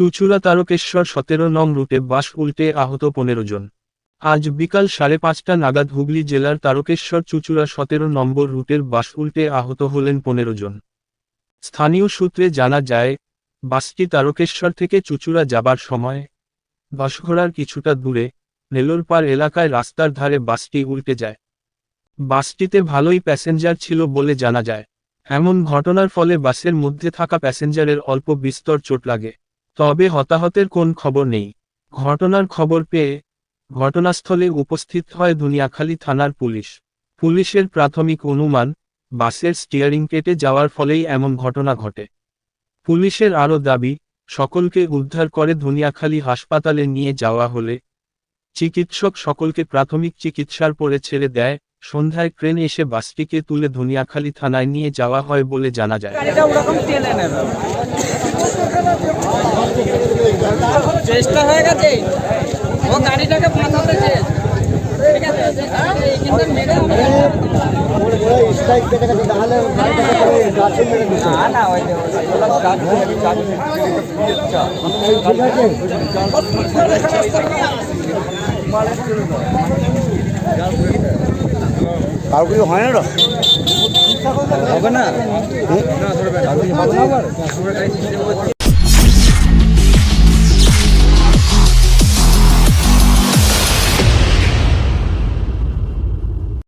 চুচুড়া তারকেশ্বর সতেরো নং রুটে বাস উল্টে আহত পনেরো জন। আজ বিকাল সাড়ে পাঁচটা নাগাদ হুগলি জেলার তারকেশ্বর চুচুড়া সতেরো নম্বর রুটের বাস উল্টে আহত হলেন পনেরো জন। স্থানীয় সূত্রে জানা যায়, বাসটি তারকেশ্বর থেকে চুচুড়া যাবার সময় বাসঘোড়ার কিছুটা দূরে নেলোরপাড় এলাকায় রাস্তার ধারে বাসটি উল্টে যায়। বাসটিতে ভালোই প্যাসেঞ্জার ছিল বলে জানা যায়। এমন ঘটনার ফলে বাসের মধ্যে থাকা প্যাসেঞ্জারের অল্প বিস্তর চোট লাগে। তবে হতাহতের কোন খবর নেই। ঘটনার খবর পেয়ে ঘটনাস্থলে উপস্থিত হয় দুনিয়াখালী থানার পুলিশ। পুলিশের প্রাথমিক অনুমান, বাসের স্টিয়ারিং কেটে যাওয়ার ফলেই এমন ঘটনা ঘটে। পুলিশের আরও দাবি, সকলকে উদ্ধার করে দুনিয়াখালী হাসপাতালে নিয়ে যাওয়া হলে চিকিৎসক সকলকে প্রাথমিক চিকিৎসার পরে ছেড়ে দেয়, সন্ধ্যায় ট্রেন এসে বাসটিকে তুলে ধনিয়াখালী থানায় নিয়ে যাওয়া হয় বলে জানা যায়। চেষ্টা হয়ে গেছে? ও গাড়িটাকে ঠিক আছে কিন্তু মেরে না না ওই কিছু হয় না হবে না।